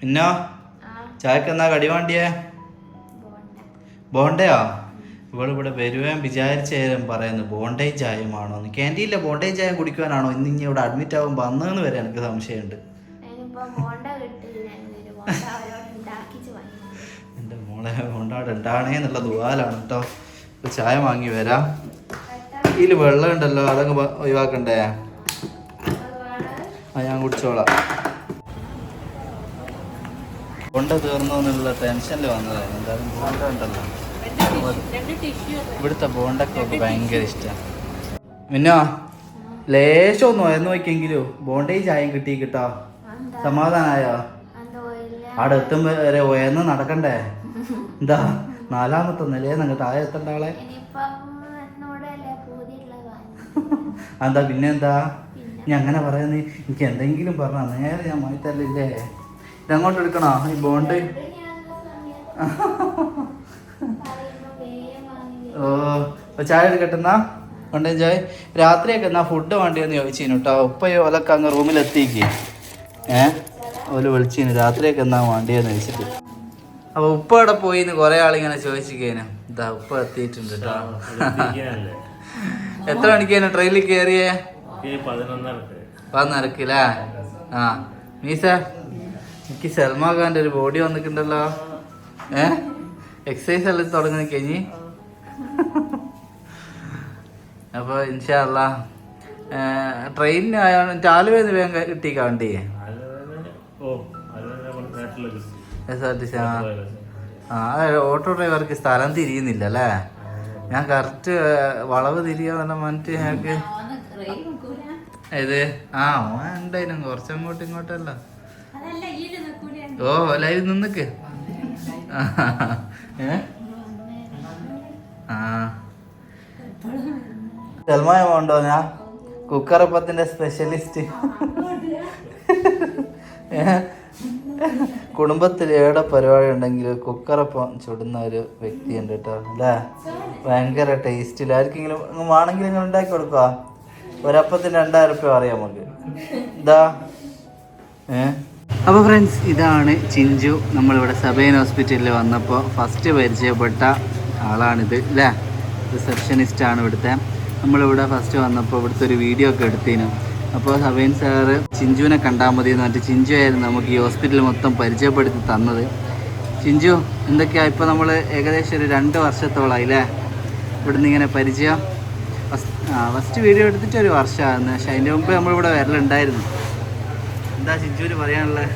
പിന്നോ? ചായക്ക് എന്നാ കടി വേണ്ടിയേ? ബോണ്ട. ബോണ്ടയോ? ഇവൾ ഇവിടെ വരുവാൻ വിചാരിച്ചേരും പറയുന്നു ബോണ്ടയും ചായയുമാണോ ക്യാന്റീനിലെ ബോണ്ടേ ചായം കുടിക്കുവാനാണോ? ഇന്ന് ഇനി ഇവിടെ അഡ്മിറ്റ് ആവും വന്നതെന്ന് വരെ എനിക്ക് സംശയമുണ്ട്. ബോണ്ട ബോണ്ട എന്റെ മോളെ ബോണ്ടാട് ഉണ്ടാണേ എന്നുള്ള ദുവാലാണ് കേട്ടോ ഇപ്പൊ ചായ വാങ്ങി വരാം. ഇതിൽ വെള്ളം ഉണ്ടല്ലോ അതൊക്കെ വ- ഒഴിവാക്കണ്ടേ? ആ ഞാൻ കുടിച്ചോളാം. ബോണ്ട തീർന്നു എന്നുള്ള ടെൻഷനിൽ വന്നതായിരുന്നു എന്തായാലും ബോണ്ട ഉണ്ടല്ലോ. ഇവിടുത്തെ ബോണ്ടൊക്കെ ഭയങ്കര ഇഷ്ടമാണ് മിന്നോ ലേശം ഒന്ന് ഉയർന്നു നോക്കിയെങ്കിലോ ബോണ്ടയും ചായയും കിട്ടി കിട്ടോ? എന്താ സമാധാനായോ? എന്താ അവിടെ എത്തുമ്പോ വരെ ഉയർന്ന് നടക്കണ്ടേ? എന്താ നാലാമത്തെ നിലയെ നിങ്ങൾ താഴെ എത്തേണ്ട ആളെ? എന്താ പിന്നെന്താ? ഞാൻ അങ്ങനെ പറയുന്നത് എനിക്ക് എന്തെങ്കിലും പറഞ്ഞാ നേരെ ഞാൻ മാറ്റല്ലേ ഇതങ്ങോട്ട് എടുക്കണോ? ഈ ബോണ്ട് ഓ ചായ എടുക്കട്ടെന്നാ കൊണ്ട് ചായ. രാത്രിയൊക്കെ എന്നാ ഫുഡ് വേണ്ടിയെന്ന് ചോദിച്ചു കേട്ടോ ഉപ്പയോ ഓലൊക്കെ അങ്ങ് റൂമിലെത്തിക്ക്. ഏ? ഓൽ വിളിച്ചിരുന്നു രാത്രിയൊക്കെ എന്നാ വേണ്ടിയെന്ന് ചോദിച്ചിട്ട്. അപ്പൊ ഉപ്പ അവിടെ പോയി എന്ന് കുറെ ആളിങ്ങനെ ചോദിച്ചിരിക്കേനു ഇതാ ഉപ്പ എത്തിയിട്ടുണ്ട് കേട്ടോ എത്ര മണിക്കേനു ട്രെയിനിൽ കയറിയേ പതിനൊന്നരക്കില്ലേ ആ. മീസ? എനിക്ക് സൽമാഖാന്റെ ഒരു ബോഡി വന്നിട്ടുണ്ടല്ലോ. ഏ? എക്സസൈസ് എല്ലാം തുടങ്ങി കഴിഞ്ഞ് അപ്പൊ ഇൻഷാല്ല ട്രെയിനിന് ആലുവന്ന് വേഗം കിട്ടി വണ്ടി എസ് ആർ ടി സി ആ. ആ അത് ഓട്ടോ ഡ്രൈവർക്ക് സ്ഥലം തിരിയുന്നില്ല അല്ലേ? ഞാൻ കറക്റ്റ് വളവ് തിരിയാ മറ്റേ ഞങ്ങൾക്ക് ഇത് ആ ഉണ്ടായിരുന്നു കുറച്ചങ്ങോട്ടും ഇങ്ങോട്ടല്ല ഓ ലൈവ് നിന്നക്ക്. സൽമായ ഉണ്ടോ ഞാൻ? കുക്കറപ്പത്തിന്റെ സ്പെഷ്യലിസ്റ്റ് കുടുംബത്തിൽ ഏടെ പരിപാടി ഉണ്ടെങ്കിൽ കുക്കറപ്പം ചുടുന്ന ഒരു വ്യക്തിയുണ്ട് കേട്ടോ അല്ലേ? ഭയങ്കര ടേസ്റ്റിൽ ആർക്കെങ്കിലും ആണെങ്കിലും നിങ്ങൾ ഉണ്ടാക്കി കൊടുക്കുക ഒരപ്പത്തിന് രണ്ടായിരം റുപ്യ അറിയാം നമുക്ക്. ഇതാ. ഏ? അപ്പോൾ ഫ്രണ്ട്സ് ഇതാണ് ചിഞ്ചു. നമ്മളിവിടെ സബേൻ ഹോസ്പിറ്റലിൽ വന്നപ്പോൾ ഫസ്റ്റ് പരിചയപ്പെട്ട ആളാണിത് അല്ലേ റിസപ്ഷനിസ്റ്റ് ആണ് ഇവിടുത്തെ. നമ്മളിവിടെ ഫസ്റ്റ് വന്നപ്പോൾ ഇവിടുത്തെ ഒരു വീഡിയോ ഒക്കെ എടുത്തിനു. അപ്പോൾ സബേൻ സാറ് ചിഞ്ചുവിനെ കണ്ടാൽ മതി എന്ന് പറഞ്ഞിട്ട് ചിഞ്ചു ആയിരുന്നു നമുക്ക് ഈ ഹോസ്പിറ്റൽ മൊത്തം പരിചയപ്പെടുത്തി തന്നത്. ചിഞ്ചു എന്തൊക്കെയാണ് ഇപ്പോൾ നമ്മൾ ഏകദേശം ഒരു രണ്ട് വർഷത്തോളായി അല്ലേ ഇവിടുന്ന് ഇങ്ങനെ പരിചയം. ഫസ്റ്റ് വീഡിയോ എടുത്തിട്ട് ഒരു വർഷമായിരുന്നു. പക്ഷേ അതിന്റെ മുമ്പ് നമ്മളിവിടെ വരലുണ്ടായിരുന്നു. എന്താ ചിഞ്ചൂര് പറയാനുള്ളത്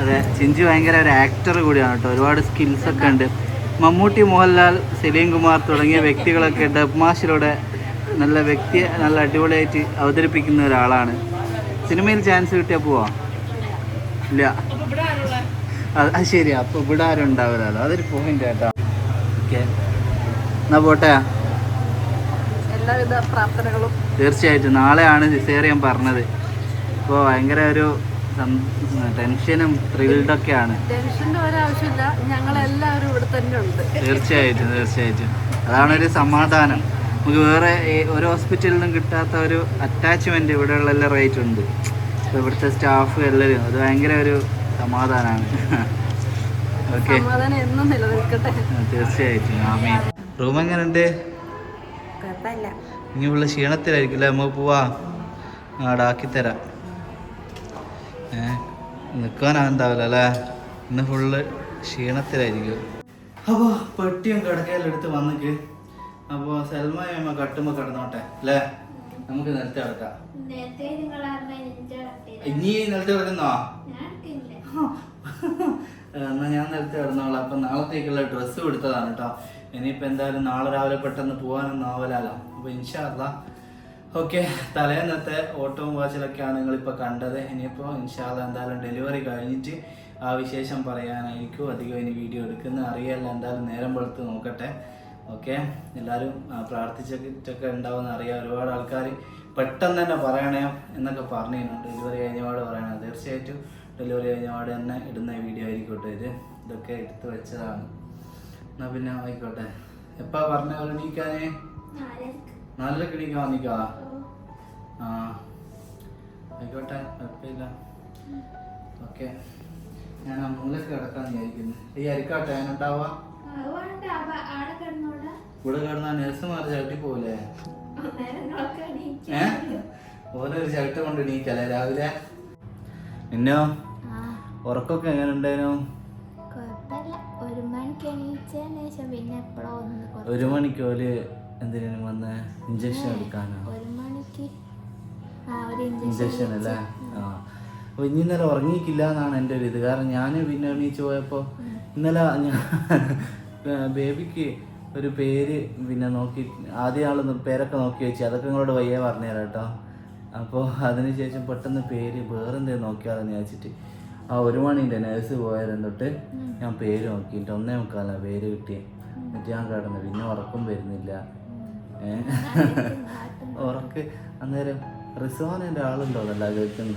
അതെ ചിഞ്ചു ഭയങ്കര ഒരു ആക്ടർ കൂടിയാണ് കേട്ടോ. ഒരുപാട് സ്കിൽസ് ഒക്കെ ഉണ്ട്. മമ്മൂട്ടി മോഹൻലാൽ സലീം കുമാർ തുടങ്ങിയ വ്യക്തികളൊക്കെ ഡബ് മാഷിലൂടെ നല്ല വ്യക്തി നല്ല അടിപൊളിയായിട്ട് അവതരിപ്പിക്കുന്ന ഒരാളാണ്. സിനിമയിൽ ചാൻസ് കിട്ടിയാൽ പോവാം? ഇല്ല. അത് ശരി അപ്പോൾ ഇവിടെ ആരും ഉണ്ടാവില്ലല്ലോ. അതൊരു പോയിന്റ് കേട്ടോ. ഓക്കെ എന്നാ പോട്ടെ? എല്ലാവിധ പ്രാർത്ഥനകളും. തീർച്ചയായിട്ടും. നാളെയാണ് സിസേറിയൻ പറഞ്ഞത്. ഇപ്പോൾ ഭയങ്കര ഒരു ടെൻഷനും ത്രില്ഡൊക്കെയാണ്. ടെൻഷന്റെ ഒരാവശ്യമില്ല. ഞങ്ങളെല്ലാവരും ഇവിടെ തന്നെ ഉണ്ട്. തീർച്ചയായിട്ടും തീർച്ചയായിട്ടും. അതാണ് ഒരു സമാധാനം. നമുക്ക് വേറെ ഒരു ഹോസ്പിറ്റലിൽ നിന്നും കിട്ടാത്ത ഒരു അറ്റാച്ച്മെന്റ് ഇവിടെയുള്ള എല്ലാ റേറ്റ് ഉണ്ട്. ഇപ്പോൾ ഇവിടുത്തെ സ്റ്റാഫ് എല്ലാവരും അത് ഭയങ്കര ഒരു സമാധാനമാണ് ഓക്കെ തീർച്ചയായിട്ടും. ആമീൻ. റൂം എങ്ങനെയുണ്ട് കുഴപ്പമില്ല. ഇനി ഉള്ള ക്ഷീണത്തിലായിരിക്കും അല്ലേ? നമുക്ക് പോവാ. ആടാക്കി തരാം. ഏ നിൽക്കാനാണ്ടാവില്ല അല്ലേ? ഇന്ന് ഫുള്ള് ക്ഷീണത്തിലായിരിക്കും. അപ്പോൾ പെട്ടിയും കിടക്കയെല്ലാം എടുത്ത് വന്നിക്ക്. അപ്പോൾ സൽമായമ്മ കട്ടുമ്പോൾ കിടന്നോട്ടെ അല്ലേ? നമുക്ക് നിലത്ത് കിടക്കാം. ഇനി നിലത്ത് കിടക്കുന്നോ? എന്നാൽ ഞാൻ നിലത്ത് കിടന്നോളാം. അപ്പം നാളത്തേക്കുള്ള ഡ്രസ്സ് കൊടുത്തതാണ് കേട്ടോ. ഇനിയിപ്പോൾ എന്തായാലും നാളെ രാവിലെ പെട്ടെന്ന് പോകാനൊന്നും ആവലാലോ. അപ്പോൾ ഇൻഷാല്ല ഓക്കെ തലേന്നത്തെ ഓട്ടവും വാച്ചിലൊക്കെയാണ് നിങ്ങളിപ്പോൾ കണ്ടത്. ഇനിയിപ്പോൾ ഇൻഷാല്ല എന്തായാലും ഡെലിവറി കഴിഞ്ഞിട്ട് ആ വിശേഷം പറയാനായിരിക്കും. അധികം ഇനി വീഡിയോ എടുക്കുന്ന അറിയാല്ല. എന്തായാലും നേരം വെളുത്ത് നോക്കട്ടെ. ഓക്കെ എല്ലാവരും പ്രാർത്ഥിച്ചൊക്കെ ഉണ്ടാവുമെന്ന് അറിയാം. ഒരുപാട് ആൾക്കാർ പെട്ടെന്ന് തന്നെ പറയണേ എന്നൊക്കെ പറഞ്ഞിരുന്നു ഡെലിവറി കഴിഞ്ഞപാട് പറയണം. തീർച്ചയായിട്ടും ഡെലിവറി കഴിഞ്ഞപാട് തന്നെ ഇടുന്ന വീഡിയോ ആയിരിക്കും കേട്ടോ ഇത്. ഇതൊക്കെ എടുത്തു വെച്ചതാണ്. എന്നാ പിന്നെ ആയിക്കോട്ടെ. എപ്പാ പറഞ്ഞ എണീക്കാനേ? നാലരക്ക് എണീക്കാൻ വന്നിക്കാ ആ. ആയിക്കോട്ടെ കുഴപ്പമില്ല. ഓക്കെ. ഞാൻ ആ മൂലക്ക് കിടക്കാന്ന് വിചാരിക്കുന്നു. ഈ അരിക്കാട്ടെ ഞാനുണ്ടാവാ ഇവിടെ കിടന്ന നഴ്സുമാർ ചവിട്ടി പോലെ ഏ? ഓരോ ചവിട്ട കൊണ്ട് എണീക്കല്ലേ രാവിലെ? എന്നോ ആ. ഉറക്കൊക്കെ എങ്ങനെ ഉണ്ടായിരുന്നു? ഒരു മണിക്ക് എണീച്ചതിന് ശേഷം പിന്നെ എപ്പോഴോ ഒന്ന് കുറച്ച് ഒരു മണിക്ക് ഓൽ എന്തിനും വന്ന്? ഇഞ്ചക്ഷൻ എടുക്കാനോ? ഒരു മണിക്ക്. ആ ഒരു ഇഞ്ചക്ഷൻ ഇഞ്ചക്ഷൻ അല്ലേ? ആ. അപ്പൊ ഇനി ഇന്നലെ ഉറങ്ങിയിട്ടില്ല എന്നാണ് എന്റെ ഒരു ഇത്. കാരണം ഞാൻ പിന്നെ എണീച്ച് പോയപ്പോൾ ഇന്നലെ ഞാൻ ബേബിക്ക് ഒരു പേര് പിന്നെ നോക്കി ആദ്യ ആൾ പേരൊക്കെ നോക്കി വെച്ച്. അതൊക്കെ നിങ്ങളോട് വയ്യ പറഞ്ഞുതരാം കേട്ടോ. അപ്പോൾ അതിനുശേഷം പെട്ടെന്ന് പേര് വേറെന്തേ നോക്കിയാലെന്ന് വിചാരിച്ചിട്ട്. ആ ഒരു മണിന്റെ നേഴ്സ് പോയാലും തൊട്ട് ഞാൻ പേര് നോക്കിയിട്ട് ഒന്നേ മുക്കാല പേര് കിട്ടിയേ. എന്നിട്ട് ഞാൻ കിടന്നു പിന്നെ ഉറക്കം വരുന്നില്ല. ഉറക്ക് അന്നേരം റിസോനന്റെ ആളുണ്ടോ അതല്ല കേൾക്കുന്ന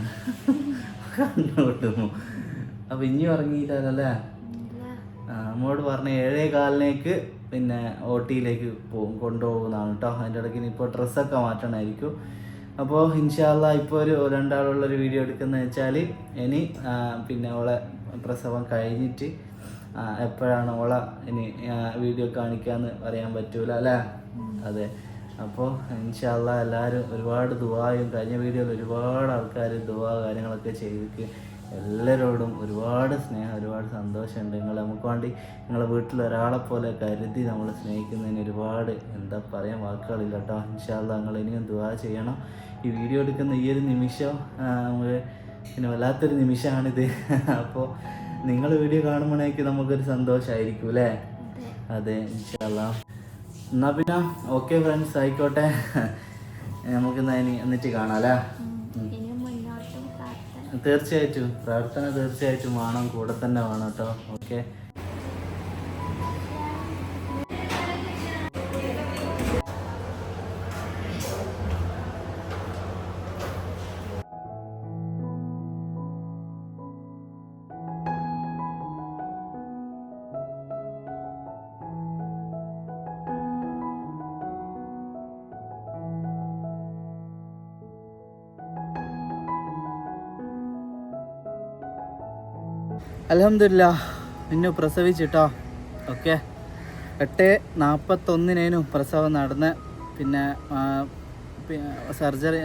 കണ്ണോട്ടുമോ അപ്പൊ ഇനി ഉറങ്ങിയില്ലല്ലേ നമ്മോട് പറഞ്ഞ ഏഴേ കാലിലേക്ക് പിന്നെ ഓട്ടിയിലേക്ക് പോകും കൊണ്ടുപോകുന്നതാണ് കേട്ടോ അതിന്റെ ഇടയ്ക്ക് ഇപ്പോൾ ഡ്രസ്സൊക്കെ മാറ്റണമായിരിക്കും അപ്പോൾ ഇൻഷാല്ല ഇപ്പോൾ ഒരു രണ്ടാളുള്ളൊരു വീഡിയോ എടുക്കുന്നത് വെച്ചാൽ ഇനി പിന്നെ അവളെ പ്രസവം കഴിഞ്ഞിട്ട് എപ്പോഴാണ് ഓളെ ഇനി വീഡിയോ കാണിക്കാന്ന് പറയാൻ പറ്റൂല അല്ലേ? അതെ. അപ്പോൾ ഇൻഷാല്ല എല്ലാവരും ഒരുപാട് ദുവായും കഴിഞ്ഞ വീഡിയോയിൽ ഒരുപാട് ആൾക്കാർ ദുവാ കാര്യങ്ങളൊക്കെ ചെയ്തിട്ട് എല്ലാവരോടും ഒരുപാട് സ്നേഹം ഒരുപാട് സന്തോഷമുണ്ട്. നിങ്ങൾ നമുക്ക് വേണ്ടി നിങ്ങളെ വീട്ടിൽ ഒരാളെ പോലെ കരുതി നമ്മൾ സ്നേഹിക്കുന്നതിന് ഒരുപാട് എന്താ പറയാൻ വാക്കുകളില്ല കേട്ടോ. ഇൻഷാല്ല നിങ്ങൾ ഇനിയും ദുവാ ചെയ്യണം. ഈ വീഡിയോ എടുക്കുന്ന ഈ ഒരു നിമിഷം പിന്നെ വല്ലാത്തൊരു നിമിഷമാണിത്. അപ്പോൾ നിങ്ങൾ വീഡിയോ കാണുമ്പോഴേക്ക് നമുക്കൊരു സന്തോഷമായിരിക്കും അല്ലേ? അതെ ഇൻഷാല്ല എന്നാ പിന്നെ ഓക്കെ ഫ്രണ്ട്സ് ആയിക്കോട്ടെ. നമുക്ക് ഇനി എന്നിട്ട് കാണാം അല്ലേ? തീർച്ചയായിട്ടും. പ്രാർത്ഥന തീർച്ചയായിട്ടും വേണം കൂടെ തന്നെ വേണം കേട്ടോ. ഓക്കെ അലഹമില്ല നിന്നു പ്രസവിച്ചിട്ടോ? ഓക്കെ. എട്ട് നാൽപ്പത്തൊന്നിനേനും പ്രസവം നടന്ന്. പിന്നെ സർജറി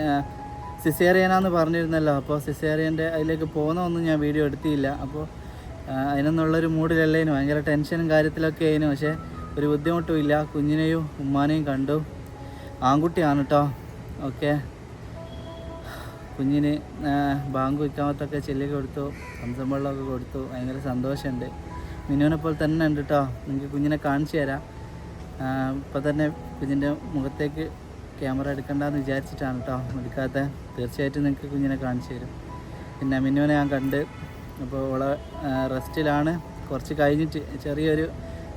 സിസേറിയനാന്ന് പറഞ്ഞിരുന്നല്ലോ. അപ്പോൾ സിസേറിയന്റെ അതിലേക്ക് പോകുന്നൊന്നും ഞാൻ വീഡിയോ എടുത്തിയില്ല. അപ്പോൾ അതിനൊന്നുള്ളൊരു മൂഡിലല്ലേനു ഭയങ്കര ടെൻഷനും കാര്യത്തിലൊക്കെ ആയിരുന്നു പക്ഷേ ഒരു ബുദ്ധിമുട്ടും ഇല്ല. കുഞ്ഞിനെയും ഉമ്മാനെയും കണ്ടു. ആൺകുട്ടിയാണ് കേട്ടോ ഓക്കെ. കുഞ്ഞിന് ബാങ്ക് വയ്ക്കാമത്തൊക്കെ ചെല്ലി കൊടുത്തു സംസം വെള്ളമൊക്കെ കൊടുത്തു ഭയങ്കര സന്തോഷമുണ്ട്. മിനുവിനെ പോലെ തന്നെ ഉണ്ട് കേട്ടോ നിങ്ങൾക്ക് കുഞ്ഞിനെ കാണിച്ചു തരാം. ഇപ്പം തന്നെ കുഞ്ഞിന്റെ മുഖത്തേക്ക് ക്യാമറ എടുക്കണ്ടെന്ന് വിചാരിച്ചിട്ടാണ് കേട്ടോ എടുക്കാത്ത. തീർച്ചയായിട്ടും നിങ്ങൾക്ക് കുഞ്ഞിനെ കാണിച്ചു തരും. പിന്നെ മിനുവിനെ ഞാൻ കണ്ട് അപ്പോൾ അവളെ റെസ്റ്റിലാണ്. കുറച്ച് കഴിഞ്ഞിട്ട് ചെറിയൊരു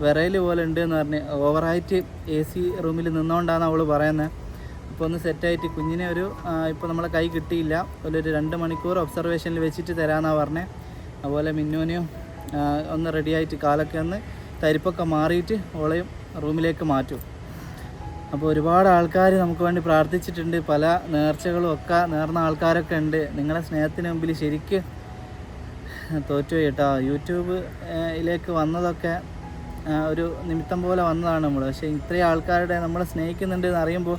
വിറയൽ പോലെ ഉണ്ട് എന്ന് പറഞ്ഞ് ഓവറായിട്ട് എ സി റൂമിൽ നിന്നുകൊണ്ടാണ് അവൾ പറയുന്നത് ഇപ്പോൾ ഒന്ന് സെറ്റായിട്ട് കുഞ്ഞിനെ ഒരു ഇപ്പോൾ നമ്മളെ കൈ കിട്ടിയില്ല. ഒരു രണ്ട് മണിക്കൂർ ഒബ്സർവേഷനിൽ വെച്ചിട്ട് തരാമെന്നാണ് പറഞ്ഞത് അതുപോലെ മിന്നുവിനെയും ഒന്ന് റെഡിയായിട്ട് കാലൊക്കെ ഒന്ന് തരിപ്പൊക്കെ മാറിയിട്ട് ഓളെയും റൂമിലേക്ക് മാറ്റും. അപ്പോൾ ഒരുപാട് ആൾക്കാർ നമുക്ക് വേണ്ടി പ്രാർത്ഥിച്ചിട്ടുണ്ട്. പല നേർച്ചകളും ഒക്കെ നേർന്ന ആൾക്കാരൊക്കെ ഉണ്ട്. നിങ്ങളുടെ സ്നേഹത്തിന് മുമ്പിൽ ശരിക്ക് തോറ്റു കേട്ടോ. യൂട്യൂബിലേക്ക് വന്നതൊക്കെ ഒരു നിമിത്തം പോലെ വന്നതാണ് നമ്മൾ പക്ഷേ ഇത്രയും ആൾക്കാരുടെ നമ്മളെ സ്നേഹിക്കുന്നുണ്ട് എന്ന് അറിയുമ്പോൾ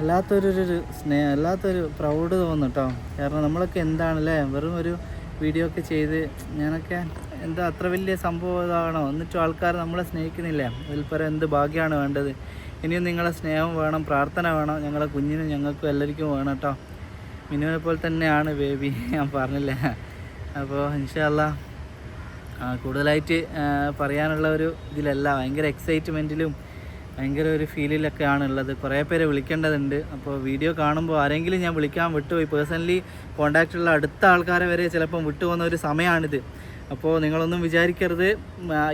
വല്ലാത്തൊരു ഒരു- സ്നേഹം വല്ലാത്തൊരു പ്രൗഡ് തോന്നും കേട്ടോ കാരണം നമ്മളൊക്കെ എന്താണല്ലേ വെറും ഒരു വീഡിയോ ഒക്കെ ചെയ്ത് ഞാനൊക്കെ എന്താ അത്ര വലിയ സംഭവം ഇതാണോ എന്നിട്ടും ആൾക്കാർ നമ്മളെ സ്നേഹിക്കുന്നില്ലേ? അതിൽപ്പരം എന്ത് ഭാഗ്യമാണ് വേണ്ടത്? ഇനിയും നിങ്ങളെ സ്നേഹം വേണം പ്രാർത്ഥന വേണം ഞങ്ങളെ കുഞ്ഞിനും ഞങ്ങൾക്കും എല്ലാവർക്കും വേണം കേട്ടോ മിനുവിനെ പോലെ തന്നെയാണ് ബേബി ഞാൻ പറഞ്ഞില്ലേ. അപ്പോൾ ഇൻഷാല്ല കൂടുതലായിട്ട് പറയാനുള്ള ഒരു ഇതിലല്ല ഭയങ്കര എക്സൈറ്റ്മെന്റിലും ഭയങ്കര ഒരു ഫീലിലൊക്കെയാണ് ഉള്ളത് കുറേ പേരെ വിളിക്കേണ്ടതുണ്ട്. അപ്പോൾ വീഡിയോ കാണുമ്പോൾ ആരെങ്കിലും ഞാൻ വിളിക്കാൻ വിട്ടുപോയി. പേഴ്സണലി കോണ്ടാക്റ്റുള്ള അടുത്ത ആൾക്കാരെ വരെ ചിലപ്പം വിട്ടുപോകുന്ന ഒരു സമയമാണിത്. അപ്പോൾ നിങ്ങളൊന്നും വിചാരിക്കരുത്.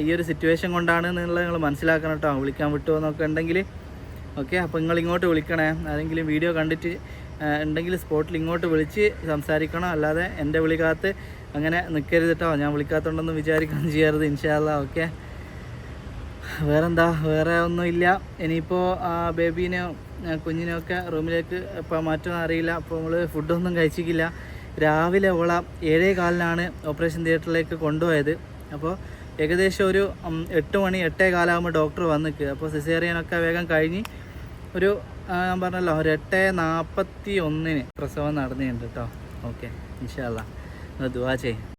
ഈ ഒരു സിറ്റുവേഷൻ കൊണ്ടാണ് എന്നുള്ളത് നിങ്ങൾ മനസ്സിലാക്കണം കേട്ടോ വിളിക്കാൻ വിട്ടുപോകുന്നൊക്കെ ഉണ്ടെങ്കിൽ. ഓക്കെ അപ്പോൾ നിങ്ങൾ ഇങ്ങോട്ട് വിളിക്കണേ. ആരെങ്കിലും വീഡിയോ കണ്ടിട്ട് ഉണ്ടെങ്കിൽ സ്പോട്ടിൽ ഇങ്ങോട്ട് വിളിച്ച് സംസാരിക്കണം. അല്ലാതെ എന്റെ വിളിക്കാത്ത അങ്ങനെ നിൽക്കരുത് കേട്ടോ ഞാൻ വിളിക്കാത്തതുകൊണ്ടൊന്നും വിചാരിക്കുകയൊന്നും ചെയ്യരുത് ഇൻഷാല്ല ഓക്കെ. വേറെന്താ? വേറെ ഒന്നുമില്ല. ഇനിയിപ്പോൾ ബേബീനെ കുഞ്ഞിനെയൊക്കെ റൂമിലേക്ക് ഇപ്പോൾ മാറ്റാൻ അറിയില്ല. അപ്പോൾ നമ്മൾ ഫുഡൊന്നും കഴിച്ചിട്ടില്ല രാവിലെ അവള ഏഴേ കാലിനാണ് ഓപ്പറേഷൻ തിയേറ്ററിലേക്ക് കൊണ്ടുപോയത്. അപ്പോൾ ഏകദേശം ഒരു എട്ട് മണി എട്ടേ കാലാകുമ്പോൾ ഡോക്ടർ വന്നിക്ക്. അപ്പോൾ സിസേറിയനൊക്കെ വേഗം കഴിഞ്ഞ് ഒരു ഞാൻ പറഞ്ഞല്ലോ ഒരു എട്ട് നാൽപ്പത്തി ഒന്നിന് പ്രസവം നടന്നിട്ടുണ്ട് കേട്ടോ ഓക്കെ ഇൻഷാല്ല ദുവാ ചെയ്യും.